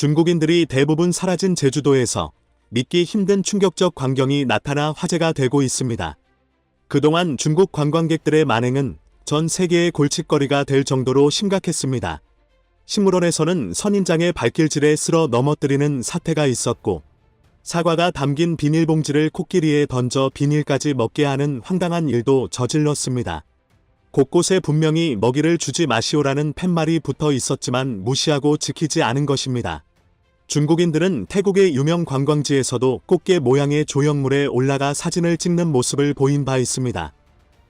중국인들이 대부분 사라진 제주도에서 믿기 힘든 충격적 광경이 나타나 화제가 되고 있습니다. 그동안 중국 관광객들의 만행은 전 세계의 골칫거리가 될 정도로 심각했습니다. 식물원에서는 선인장의 발길질에 쓸어 넘어뜨리는 사태가 있었고, 사과가 담긴 비닐봉지를 코끼리에 던져 비닐까지 먹게 하는 황당한 일도 저질렀습니다. 곳곳에 분명히 먹이를 주지 마시오라는 팻말이 붙어 있었지만 무시하고 지키지 않은 것입니다. 중국인들은 태국의 유명 관광지에서도 꽃게 모양의 조형물에 올라가 사진을 찍는 모습을 보인 바 있습니다.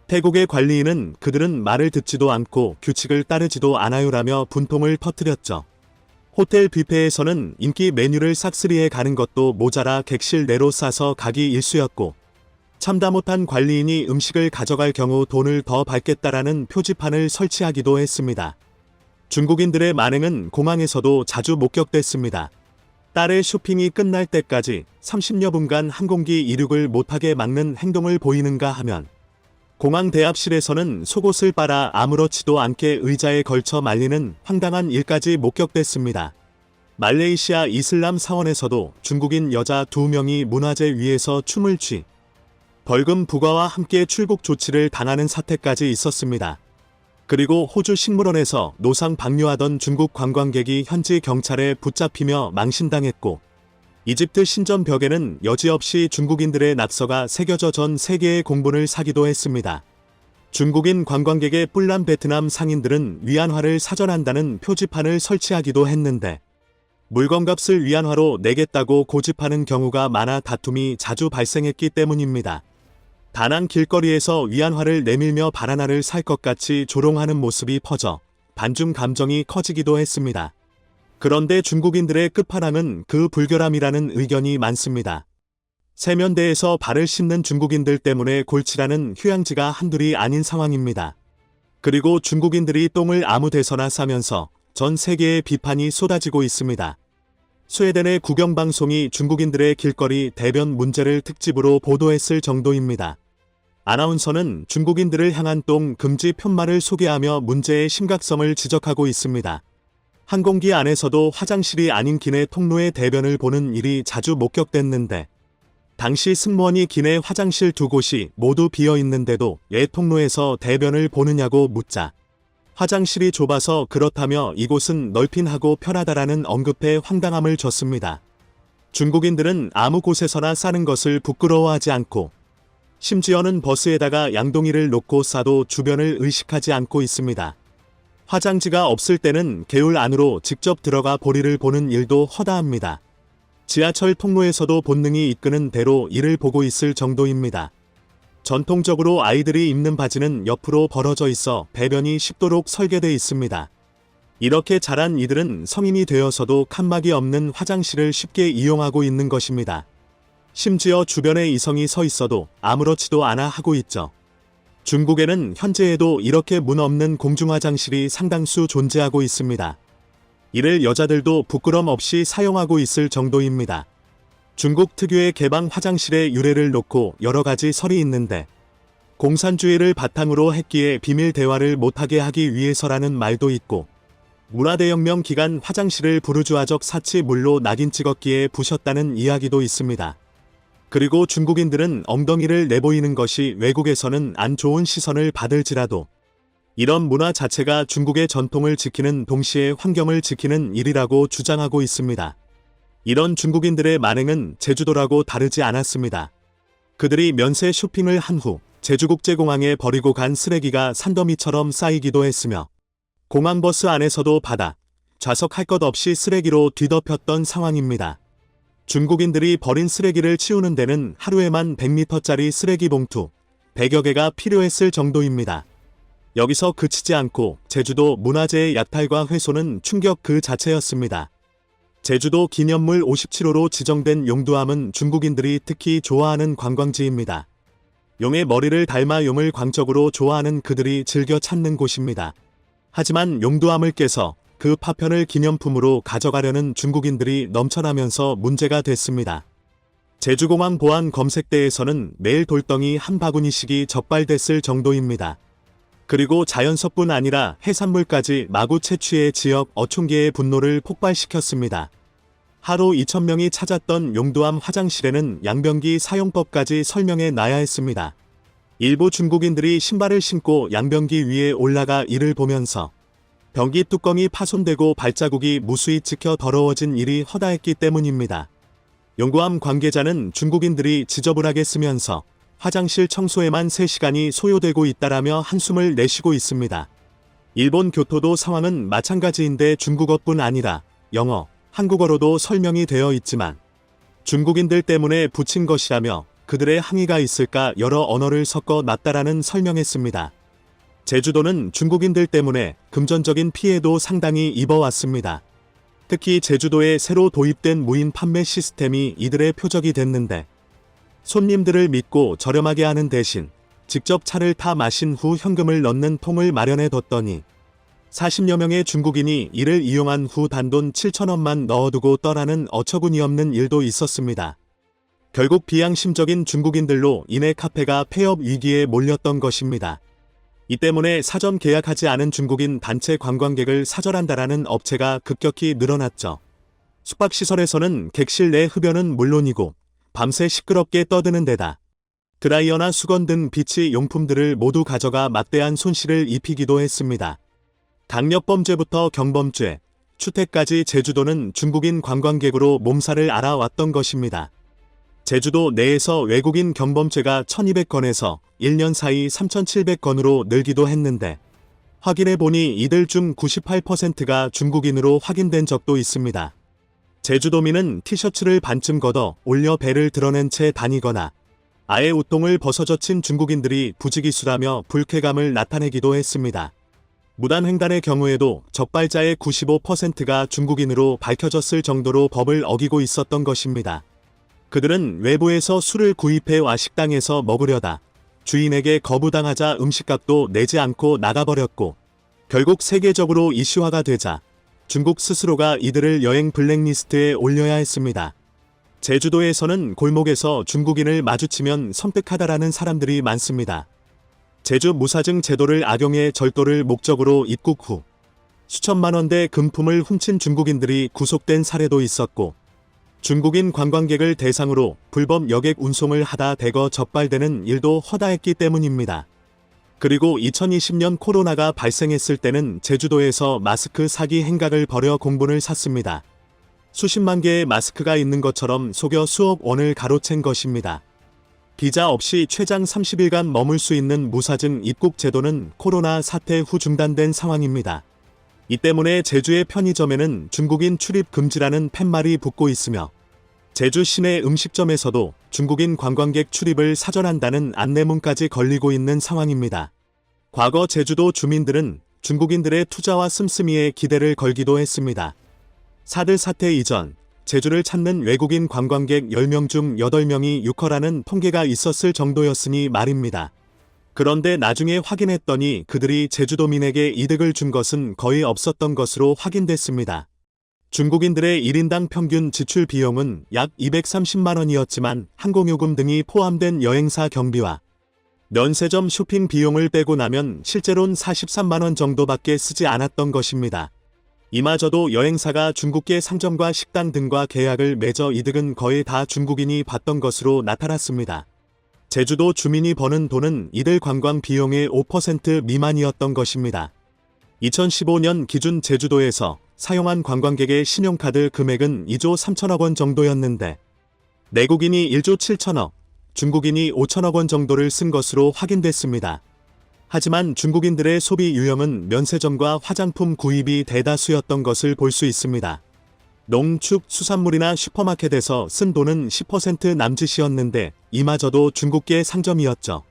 태국의 관리인은 그들은 말을 듣지도 않고 규칙을 따르지도 않아요라며 분통을 터뜨렸죠. 호텔 뷔페에서는 인기 메뉴를 싹쓸이해 가는 것도 모자라 객실 내로 싸서 가기 일쑤였고 참다 못한 관리인이 음식을 가져갈 경우 돈을 더 받겠다라는 표지판을 설치하기도 했습니다. 중국인들의 만행은 공항에서도 자주 목격됐습니다. 딸의 쇼핑이 끝날 때까지 30여 분간 항공기 이륙을 못하게 막는 행동을 보이는가 하면 공항 대합실에서는 속옷을 빨아 아무렇지도 않게 의자에 걸쳐 말리는 황당한 일까지 목격됐습니다. 말레이시아 이슬람 사원에서도 중국인 여자 두 명이 문화재 위에서 춤을 취 벌금 부과와 함께 출국 조치를 당하는 사태까지 있었습니다. 그리고 호주 식물원에서 노상 방류하던 중국 관광객이 현지 경찰에 붙잡히며 망신당했고 이집트 신전 벽에는 여지없이 중국인들의 낙서가 새겨져 전 세계의 공분을 사기도 했습니다. 중국인 관광객의 뿔난 베트남 상인들은 위안화를 사전한다는 표지판을 설치하기도 했는데 물건값을 위안화로 내겠다고 고집하는 경우가 많아 다툼이 자주 발생했기 때문입니다. 다낭 길거리에서 위안화를 내밀며 바나나를 살 것 같이 조롱하는 모습이 퍼져 반중 감정이 커지기도 했습니다. 그런데 중국인들의 끝판왕은 그 불결함이라는 의견이 많습니다. 세면대에서 발을 씻는 중국인들 때문에 골치라는 휴양지가 한둘이 아닌 상황입니다. 그리고 중국인들이 똥을 아무 데서나 싸면서 전 세계에 비판이 쏟아지고 있습니다. 스웨덴의 국영방송이 중국인들의 길거리 대변 문제를 특집으로 보도했을 정도입니다. 아나운서는 중국인들을 향한 똥 금지 편말을 소개하며 문제의 심각성을 지적하고 있습니다. 항공기 안에서도 화장실이 아닌 기내 통로의 대변을 보는 일이 자주 목격됐는데 당시 승무원이 기내 화장실 두 곳이 모두 비어 있는데도 왜 통로에서 대변을 보느냐고 묻자 화장실이 좁아서 그렇다며 이곳은 넓긴 하고 편하다라는 언급에 황당함을 줬습니다. 중국인들은 아무 곳에서나 싸는 것을 부끄러워하지 않고 심지어는 버스에다가 양동이를 놓고 싸도 주변을 의식하지 않고 있습니다. 화장지가 없을 때는 개울 안으로 직접 들어가 보리를 보는 일도 허다합니다. 지하철 통로에서도 본능이 이끄는 대로 이를 보고 있을 정도입니다. 전통적으로 아이들이 입는 바지는 옆으로 벌어져 있어 배변이 쉽도록 설계돼 있습니다. 이렇게 자란 이들은 성인이 되어서도 칸막이 없는 화장실을 쉽게 이용하고 있는 것입니다. 심지어 주변에 이성이 서 있어도 아무렇지도 않아 하고 있죠. 중국에는 현재에도 이렇게 문 없는 공중화장실이 상당수 존재하고 있습니다. 이를 여자들도 부끄럼 없이 사용하고 있을 정도입니다. 중국 특유의 개방 화장실의 유래를 놓고 여러 가지 설이 있는데 공산주의를 바탕으로 했기에 비밀 대화를 못하게 하기 위해서라는 말도 있고 문화대혁명 기간 화장실을 부르주아적 사치 물로 낙인 찍었기에 부셨다는 이야기도 있습니다. 그리고 중국인들은 엉덩이를 내보이는 것이 외국에서는 안 좋은 시선을 받을지라도 이런 문화 자체가 중국의 전통을 지키는 동시에 환경을 지키는 일이라고 주장하고 있습니다. 이런 중국인들의 만행은 제주도라고 다르지 않았습니다. 그들이 면세 쇼핑을 한 후 제주국제공항에 버리고 간 쓰레기가 산더미처럼 쌓이기도 했으며 공항버스 안에서도 바다, 좌석할 것 없이 쓰레기로 뒤덮였던 상황입니다. 중국인들이 버린 쓰레기를 치우는 데는 하루에만 100m짜리 쓰레기 봉투 100여 개가 필요했을 정도입니다. 여기서 그치지 않고 제주도 문화재의 약탈과 훼손은 충격 그 자체였습니다. 제주도 기념물 57호로 지정된 용두암은 중국인들이 특히 좋아하는 관광지입니다. 용의 머리를 닮아 용을 광적으로 좋아하는 그들이 즐겨 찾는 곳입니다. 하지만 용두암을 깨서 그 파편을 기념품으로 가져가려는 중국인들이 넘쳐나면서 문제가 됐습니다. 제주공항 보안 검색대에서는 매일 돌덩이 한 바구니씩이 적발됐을 정도입니다. 그리고 자연석뿐 아니라 해산물까지 마구 채취해 지역 어촌계의 분노를 폭발시켰습니다. 하루 2,000명이 찾았던 용두암 화장실에는 양변기 사용법까지 설명해 놔야 했습니다. 일부 중국인들이 신발을 신고 양변기 위에 올라가 이를 보면서 변기 뚜껑이 파손되고 발자국이 무수히 찍혀 더러워진 일이 허다했기 때문입니다. 용구암 관계자는 중국인들이 지저분하게 쓰면서 화장실 청소에만 3시간이 소요되고 있다라며 한숨을 내쉬고 있습니다. 일본 교토도 상황은 마찬가지인데 중국어뿐 아니라 영어, 한국어로도 설명이 되어 있지만 중국인들 때문에 붙인 것이라며 그들의 항의가 있을까 여러 언어를 섞어 놨다라는 설명했습니다. 제주도는 중국인들 때문에 금전적인 피해도 상당히 입어왔습니다. 특히 제주도에 새로 도입된 무인 판매 시스템이 이들의 표적이 됐는데 손님들을 믿고 저렴하게 하는 대신 직접 차를 타 마신 후 현금을 넣는 통을 마련해 뒀더니 40여 명의 중국인이 이를 이용한 후 단돈 7천원만 넣어두고 떠나는 어처구니없는 일도 있었습니다. 결국 비양심적인 중국인들로 인해 카페가 폐업 위기에 몰렸던 것입니다. 이 때문에 사전 계약하지 않은 중국인 단체 관광객을 사절한다라는 업체가 급격히 늘어났죠. 숙박시설에서는 객실 내 흡연은 물론이고 밤새 시끄럽게 떠드는 데다 드라이어나 수건 등 비치 용품들을 모두 가져가 막대한 손실을 입히기도 했습니다. 강력범죄부터 경범죄, 추태까지 제주도는 중국인 관광객으로 몸살을 알아왔던 것입니다. 제주도 내에서 외국인 경범죄가 1200건에서 1년 사이 3700건으로 늘기도 했는데 확인해 보니 이들 중 98%가 중국인으로 확인된 적도 있습니다. 제주도민은 티셔츠를 반쯤 걷어 올려 배를 드러낸 채 다니거나 아예 웃동을 벗어젖힌 중국인들이 부지기수라며 불쾌감을 나타내기도 했습니다. 무단횡단의 경우에도 적발자의 95%가 중국인으로 밝혀졌을 정도로 법을 어기고 있었던 것입니다. 그들은 외부에서 술을 구입해 와 식당에서 먹으려다 주인에게 거부당하자 음식값도 내지 않고 나가버렸고 결국 세계적으로 이슈화가 되자 중국 스스로가 이들을 여행 블랙리스트에 올려야 했습니다. 제주도에서는 골목에서 중국인을 마주치면 섬뜩하다라는 사람들이 많습니다. 제주 무사증 제도를 악용해 절도를 목적으로 입국 후 수천만 원대 금품을 훔친 중국인들이 구속된 사례도 있었고 중국인 관광객을 대상으로 불법 여객 운송을 하다 대거 적발되는 일도 허다했기 때문입니다. 그리고 2020년 코로나가 발생했을 때는 제주도에서 마스크 사기 행각을 벌여 공분을 샀습니다. 수십만 개의 마스크가 있는 것처럼 속여 수억 원을 가로챈 것입니다. 비자 없이 최장 30일간 머물 수 있는 무사증 입국 제도는 코로나 사태 후 중단된 상황입니다. 이 때문에 제주의 편의점에는 중국인 출입 금지라는 팻말이 붙고 있으며 제주 시내 음식점에서도 중국인 관광객 출입을 사절한다는 안내문까지 걸리고 있는 상황입니다. 과거 제주도 주민들은 중국인들의 투자와 씀씀이에 기대를 걸기도 했습니다. 사드 사태 이전 제주를 찾는 외국인 관광객 10명 중 8명이 유커라는 통계가 있었을 정도였으니 말입니다. 그런데 나중에 확인했더니 그들이 제주도민에게 이득을 준 것은 거의 없었던 것으로 확인됐습니다. 중국인들의 1인당 평균 지출 비용은 약 230만 원이었지만 항공요금 등이 포함된 여행사 경비와 면세점 쇼핑 비용을 빼고 나면 실제론 43만 원 정도밖에 쓰지 않았던 것입니다. 이마저도 여행사가 중국계 상점과 식당 등과 계약을 맺어 이득은 거의 다 중국인이 받던 것으로 나타났습니다. 제주도 주민이 버는 돈은 이들 관광 비용의 5% 미만이었던 것입니다. 2015년 기준 제주도에서 사용한 관광객의 신용카드 금액은 2조 3천억 원 정도였는데 내국인이 1조 7천억, 중국인이 5천억 원 정도를 쓴 것으로 확인됐습니다. 하지만 중국인들의 소비 유형은 면세점과 화장품 구입이 대다수였던 것을 볼 수 있습니다. 농축 수산물이나 슈퍼마켓에서 쓴 돈은 10% 남짓이었는데 이마저도 중국계 상점이었죠.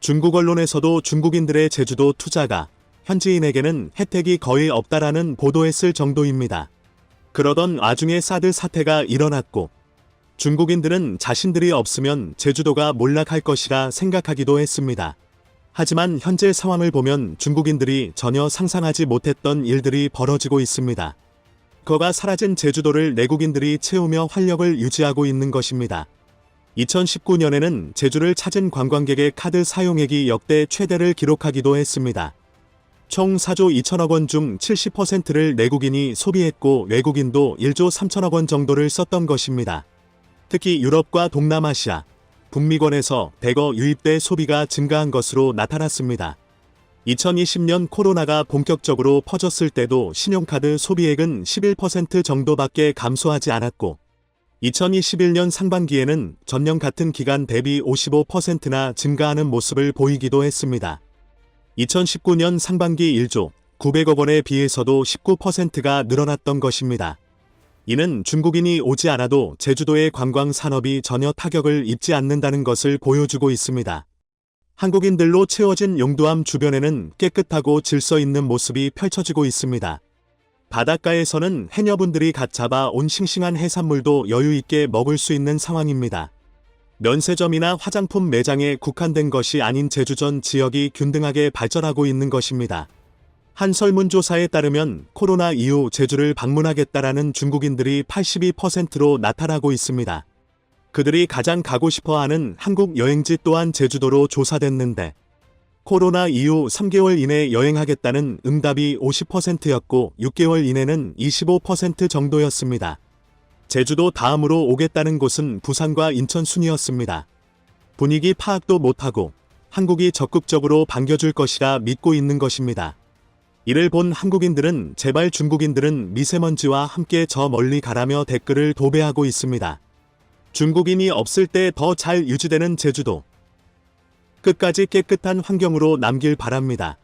중국 언론에서도 중국인들의 제주도 투자가 현지인에게는 혜택이 거의 없다라는 보도했을 정도입니다. 그러던 와중에 사드 사태가 일어났고 중국인들은 자신들이 없으면 제주도가 몰락할 것이라 생각하기도 했습니다. 하지만 현재 상황을 보면 중국인들이 전혀 상상하지 못했던 일들이 벌어지고 있습니다. 거가 사라진 제주도를 내국인들이 채우며 활력을 유지하고 있는 것입니다. 2019년에는 제주를 찾은 관광객의 카드 사용액이 역대 최대를 기록하기도 했습니다. 총 4조 2천억 원 중 70%를 내국인이 소비했고 외국인도 1조 3천억 원 정도를 썼던 것입니다. 특히 유럽과 동남아시아, 북미권에서 대거 유입돼 소비가 증가한 것으로 나타났습니다. 2020년 코로나가 본격적으로 퍼졌을 때도 신용카드 소비액은 11% 정도밖에 감소하지 않았고 2021년 상반기에는 전년 같은 기간 대비 55%나 증가하는 모습을 보이기도 했습니다. 2019년 상반기 1조 900억 원에 비해서도 19%가 늘어났던 것입니다. 이는 중국인이 오지 않아도 제주도의 관광 산업이 전혀 타격을 입지 않는다는 것을 보여주고 있습니다. 한국인들로 채워진 용두암 주변에는 깨끗하고 질서 있는 모습이 펼쳐지고 있습니다. 바닷가에서는 해녀분들이 갓 잡아 온 싱싱한 해산물도 여유 있게 먹을 수 있는 상황입니다. 면세점이나 화장품 매장에 국한된 것이 아닌 제주 전 지역이 균등하게 발전하고 있는 것입니다. 한 설문조사에 따르면 코로나 이후 제주를 방문하겠다라는 중국인들이 82%로 나타나고 있습니다. 그들이 가장 가고 싶어 하는 한국 여행지 또한 제주도로 조사됐는데 코로나 이후 3개월 이내 여행하겠다는 응답이 50%였고 6개월 이내는 25% 정도였습니다. 제주도 다음으로 오겠다는 곳은 부산과 인천 순이었습니다. 분위기 파악도 못하고 한국이 적극적으로 반겨줄 것이라 믿고 있는 것입니다. 이를 본 한국인들은 제발 중국인들은 미세먼지와 함께 저 멀리 가라며 댓글을 도배하고 있습니다. 중국인이 없을 때 더 잘 유지되는 제주도. 끝까지 깨끗한 환경으로 남길 바랍니다.